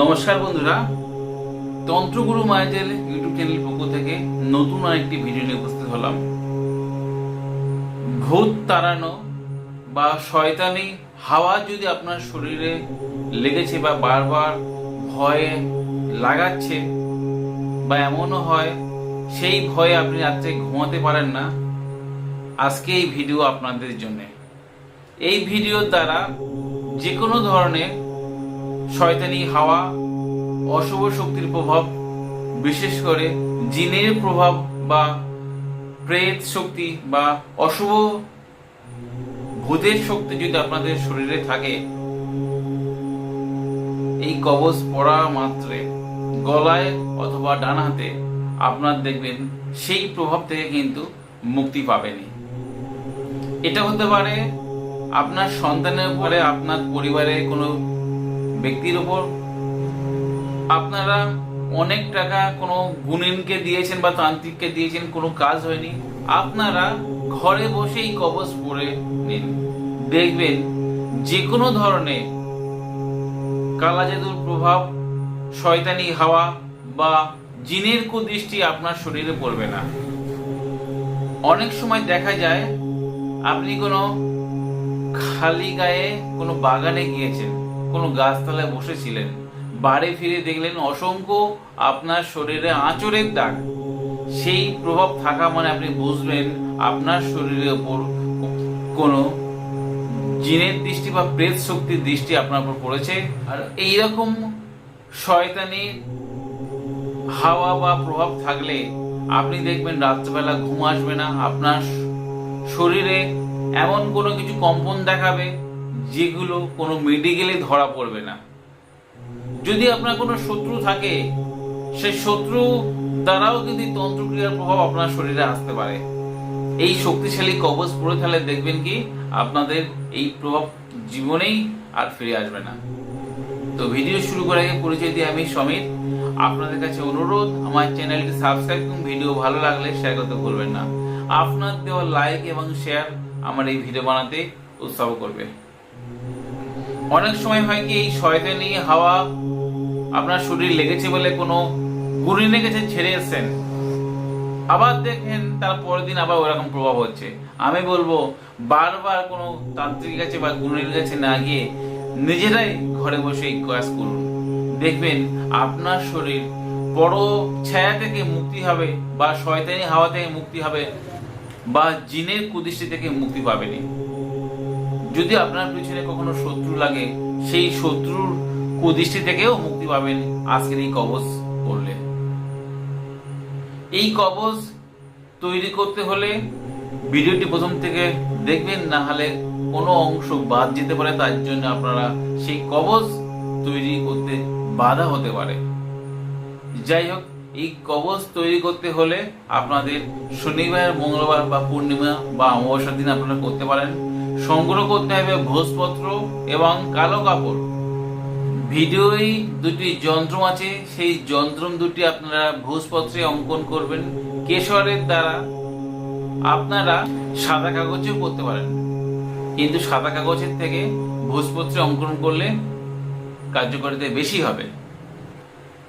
নমস্কার বন্ধুরা। তন্ত্রগুরু মায়াজেল YouTube channel পক্ষ থেকে নতুন আরেকটি ভিডিও নিয়ে উপস্থিত হলাম। ভূত তাড়ানো বা শয়তানি হাওয়া যদি আপনার শরীরে লেগেছে বা বারবার ভয়ে লাগাচ্ছে বা এমনও হয়, সেই ভয়ে আপনি রাত্রে ঘুমাতে পারেন না। আজকে এই ভিডিও আপনাদের জন্য। এই ভিডিওর দ্বারা যে কোনো ধরনের শয়তানি হাওয়া, অশুভ শক্তির প্রভাব, বিশেষ করে জিনের প্রভাব বা প্রেত শক্তি বা অশুভ ভূতের শক্তি যদি আপনাদের শরীরে থাকে, এই কবচ পড়া মাত্রে গলায় অথবা ডান হাতে আপনার দেখবেন সেই প্রভাব থেকে কিন্তু মুক্তি পাবেনি। এটা হতে পারে আপনার সন্তানের উপরে আপনার পরিবারের কোনো ব্যক্তির উপর আপনারা অনেক টাকা কোনো গুণিনকে দিয়েছেন বা তান্ত্রিককে দিয়েছেন, কোনো কাজ হয়নি। আপনারা ঘরে বসেই কবচ পরে নিন। দেখবেন যে কোনো ধরনের কালা জাদুর প্রভাব, শয়তানি হাওয়া বা জিনের কুদৃষ্টি আপনার শরীরে পড়বে না। অনেক সময় দেখা যায়, আপনি কোনো খালি গায়ে কোনো বাগানে গিয়েছেন কোনো গাছতলায় বসেছিলেন। বাড়ি ফিরে দেখলেন অসংখ্য আপনার শরীরে আঁচড়ের দাগ। সেই প্রভাব থাকা মানে আপনি বুঝবেন আপনার শরীরের ওপর কোনো জিনের দৃষ্টি বা প্রেত শক্তির দৃষ্টি আপনার উপর পড়েছে। আর এইরকম শয়তানি হাওয়া বা প্রভাব থাকলে আপনি দেখবেন রাত্রেবেলা ঘুম আসবে না, আপনার শরীরে এমন কোনো কিছু কম্পন দেখাবে যেগুলো কোনো মেডিকেলে ধরা পড়বে না। যদি আপনার কোনো শত্রু থাকে, সেই শত্রু দ্বারাও কিন্তু তন্ত্রক্রিয়ার প্রভাব আপনার শরীরে আসতে পারে। এই শক্তিশালী কবচ পড়ে থাকলে দেখবেন কি, আপনাদের এই প্রভাব জীবনেই আর ফিরে আসবে না। তো ভিডিও শুরু করার আগে পরিচয় দিয়ে আমি সমীর। আপনাদের কাছে অনুরোধ, আমার চ্যানেলটি সাবস্ক্রাইব এবং ভিডিও ভালো লাগলে শেয়ার করতে ভুলবেন না। আপনার দেওয়া লাইক এবং শেয়ার আমার এই ভিডিও বানাতে উৎসাহ করবে। অনেক সময় হয় কি, এই শয়তানি হাওয়া আপনার শরীর লেগেছে বলে কোনো গুণি লেগেছে ছেড়ে এসছেন। আবার দেখেন তার পরের দিন আবার ওরকম প্রভাব হচ্ছে। আমি বলব, বারবার কোনো তান্ত্রিক কাছে বা গুণের কাছে না গিয়ে নিজেরাই ঘরে বসে এই কাজ করুন। দেখবেন আপনার শরীর বড় ছায়া থেকে মুক্তি হবে বা শয়তানি হাওয়া থেকে মুক্তি হবে বা জিনের কুদৃষ্টি থেকে মুক্তি পাবেনি যদি আপনার পিছনে কখনো শত্রু লাগে, সেই শত্রুর কুদৃষ্টি থেকেও মুক্তি পাবেন আজকের এই কবচ করলে। এই কবচ তৈরি করতে হলে ভিডিওটি প্রথম থেকে দেখবেন, না হলে কোনো অংশ বাদ যেতে পারে, তার জন্য আপনারা সেই কবচ তৈরি করতে বাধা হতে পারে। যাই হোক, এই কবচ তৈরি করতে হলে আপনাদের শনিবার, মঙ্গলবার বা পূর্ণিমা বা অমাবস্যার দিন আপনারা করতে পারেন। সংগ্রহ করতে হবে ভোজপত্র এবং কালো কাপড়। ভিডিওই দুটি যন্ত্র আছে, সেই যন্ত্র দুটি আপনারা ভোজপত্রে অঙ্কন করবেন। কেশরের দ্বারা আপনারা সাদা কাগজেও করতে পারেন। কিন্তু সাদা কাগজের থেকে ভোজপত্রে অঙ্কন করলে কার্যকারিতা বেশি হবে।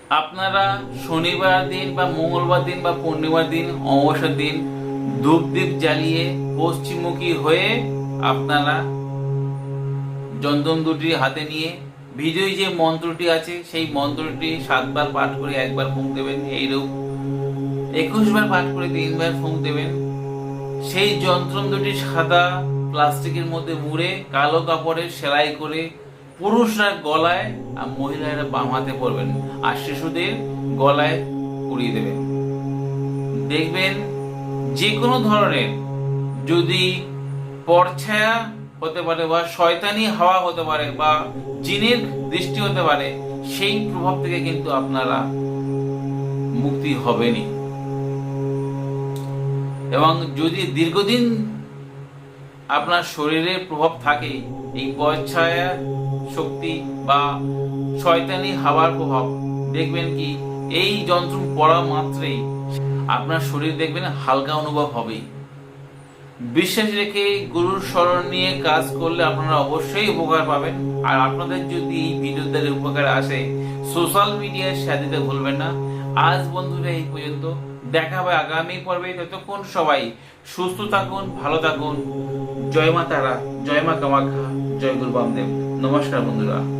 আপনারা শনিবার দিন বা মঙ্গলবার দিন বা পূর্ণিমার দিন, অমাবস্যার দিন ধূপদীপ জ্বালিয়ে পশ্চিমমুখী হয়ে আপনারা যন্ত্রম দুটি হাতে নিয়ে ভিডিওয় যে মন্ত্রটি আছে, সেই মন্ত্রটি সাতবার পাঠ করে একবার ফুঁক দেবেন, এইরূপ। একুশ বার পাঠ করে তিনবার ফুঁক দেবেন। সেই যন্ত্রম দুটি সাদা প্লাস্টিকের মধ্যে মুড়ে, কালো কাপড়ের সেলাই করে পুরুষরা গলায় আর মহিলারা বাম হাতে পরবেন আর শিশুদের গলায় কুড়িয়ে দেবেন। দেখবেন যে কোনো ধরনের যদি পরছায়া হতে পারে, বা শয়তানি হাওয়া হতে পারে, বা জিনের দৃষ্টি হতে পারে, সেই প্রভাব থেকে কিন্তু আপনারা মুক্তি হবেনি এবং যদি দীর্ঘদিন আপনার শরীরের প্রভাব থাকে, এই পয়ছায়া শক্তি বা শয়তানি হাওয়ার প্রভাব, দেখবেন কি, এই যন্ত্র পড়া মাত্রেই আপনার শরীর দেখবেন হালকা অনুভব হবেই। বিশ্বাস রেখে গুরুর স্মরণ নিয়ে কাজ করলে আপনারা অবশ্যই উপকার পাবেন। আর আপনাদের যদি এই ভিডিও দ্বারা উপকার আসে সোশ্যাল মিডিয়ায় শেয়ার দিতে ভুলবেন না। আজ বন্ধুরা এই পর্যন্ত। দেখা হবে আগামী পর্বে। ততক্ষণ সবাই সুস্থ থাকুন, ভালো থাকুন। জয় মা তারা, জয় মা কামাখ্যা, জয় গুরু বামদেব। নমস্কার বন্ধুরা।